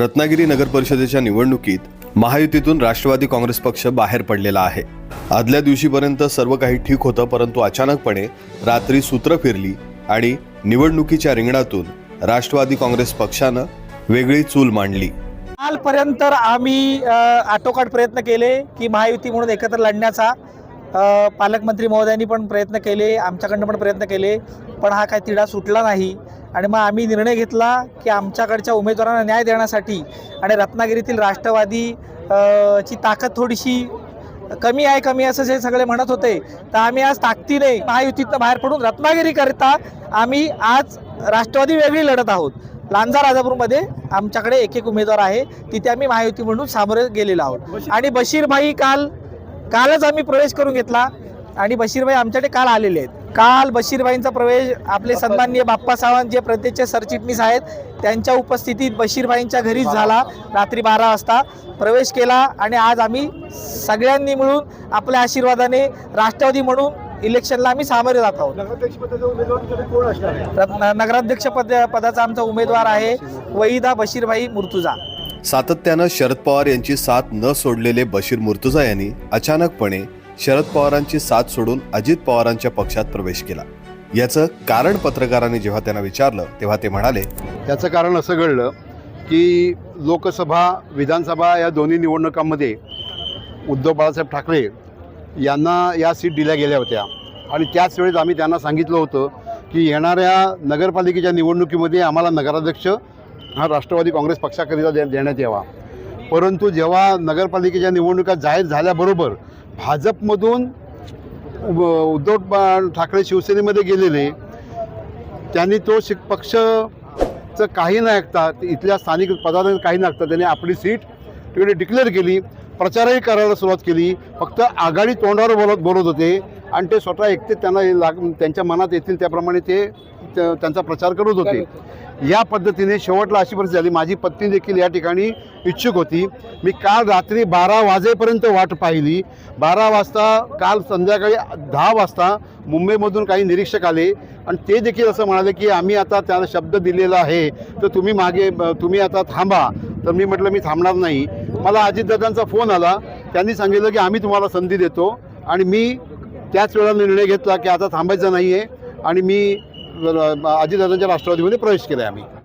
रत्नागिरी नगर परिषदेच्या निवडणुकीत महायुतीतून राष्ट्रवादी काँग्रेस पक्ष बाहेर पडलेला आहे. आदल्या दिवशीपर्यंत सर्व काही ठीक होतं परंतु अचानकपणे रात्री सूत्र फिरली आणि निवडणुकीच्या रिंगणातून राष्ट्रवादी काँग्रेस पक्षानं वेगळी चूल मांडली. कालपर्यंत आम्ही आटोकाट प्रयत्न केले की महायुती म्हणून एकत्र लढण्याचा. पालकमंत्री महोदयांनी पण प्रयत्न केले आमच्याकडनं पण प्रयत्न केले पण हा काय तिढा सुटला नाही. आणि मग आम्ही निर्णय घेतला की आमच्याकडच्या उमेदवारांना न्याय देण्यासाठी आणि रत्नागिरीतील राष्ट्रवादी ची ताकद थोडीशी कमी आहे कमी असं जे सगळे म्हणत होते. तर आम्ही आज ताकदीने महायुतीतनं बाहेर पडून रत्नागिरीकरिता आम्ही आज राष्ट्रवादी वेगळी लढत आहोत. लांजा राजापूरमध्ये आमच्याकडे एक एक उमेदवार आहे तिथे आम्ही महायुती म्हणून सामोरे गेलेलो आहोत. आणि बशीरभाई काल कालच आम्ही प्रवेश करून घेतला आणि बशीरभाई आमच्याकडे काल आलेले आहेत. काल बशीरभाईंचा प्रवेश आपले सन्माननीय बाप्पा सावंत जे प्रदेशचे सरचिटणीस आहेत त्यांच्या उपस्थितीत बशीरभाईंच्या घरीच झाला. रात्री बारा वाजता प्रवेश केला आणि आज आम्ही सगळ्यांनी मिळून आपल्या आशीर्वादाने राष्ट्रवादी म्हणून इलेक्शनला आम्ही सामोरे जात आहोत. नगराध्यक्ष पद पदाचा आमचा उमेदवार आहे वहिदा बशीरभाई मुर्तुजा. सातत्यानं शरद पवार यांची साथ न सोडलेले बशीर मुर्तुजा यांनी अचानकपणे शरद पवारांची साथ सोडून अजित पवारांच्या पक्षात प्रवेश केला. याचं कारण पत्रकारांनी जेव्हा त्यांना विचारलं तेव्हा ते म्हणाले याचं कारण असं घडलं की लोकसभा विधानसभा या दोन्ही निवडणुकांमध्ये उद्धव बाळासाहेब ठाकरे यांना या सीट दिल्या गेल्या होत्या. आणि त्याच वेळेस आम्ही त्यांना सांगितलं होतं की येणाऱ्या नगरपालिकेच्या निवडणुकीमध्ये आम्हाला नगराध्यक्ष हा राष्ट्रवादी काँग्रेस पक्षाकरिता दे देण्यात यावा. परंतु जेव्हा नगरपालिकेच्या निवडणुका जाहीर झाल्याबरोबर भाजपमधून उद्धव ठाकरे शिवसेनेमध्ये गेलेले त्यांनी तो शिक पक्षचं काही न ऐकता इथल्या स्थानिक पदाधिकारी काही न ऐकता त्यांनी आपली सीट तिकडे डिक्लेअर केली प्रचारही करायला सुरुवात केली फक्त आघाडी तोंडावर बोलत बोलत होते आणि ते स्वतः एकटे त्यांना लाग त्यांच्या मनात येतील त्याप्रमाणे ते त्यांचा प्रचार करत होते. या पद्धतीने शेवटला अशी परिस्थिती झाली. माझी पत्नी देखील या ठिकाणी इच्छुक होती. मी काल रात्री बारा वाजेपर्यंत वाट पाहिली. बारा वाजता काल संध्याकाळी दहा वाजता मुंबईमधून काही निरीक्षक आले. आणि ते देखील असं म्हणाले की आम्ही आता त्याला शब्द दिलेला आहे. तर तुम्ही मागे तुम्ही आता थांबा. तर मी म्हटलं मी थांबणार नाही. मला अजितदादांचा फोन आला. त्यांनी सांगितलं की आम्ही तुम्हाला संधी देतो. आणि मी त्याच वेळेला निर्णय घेतला की आता थांबायचं नाही आहे आणि मी अजितदादांच्या राष्ट्रवादीमध्ये प्रवेश केला आहे आम्ही.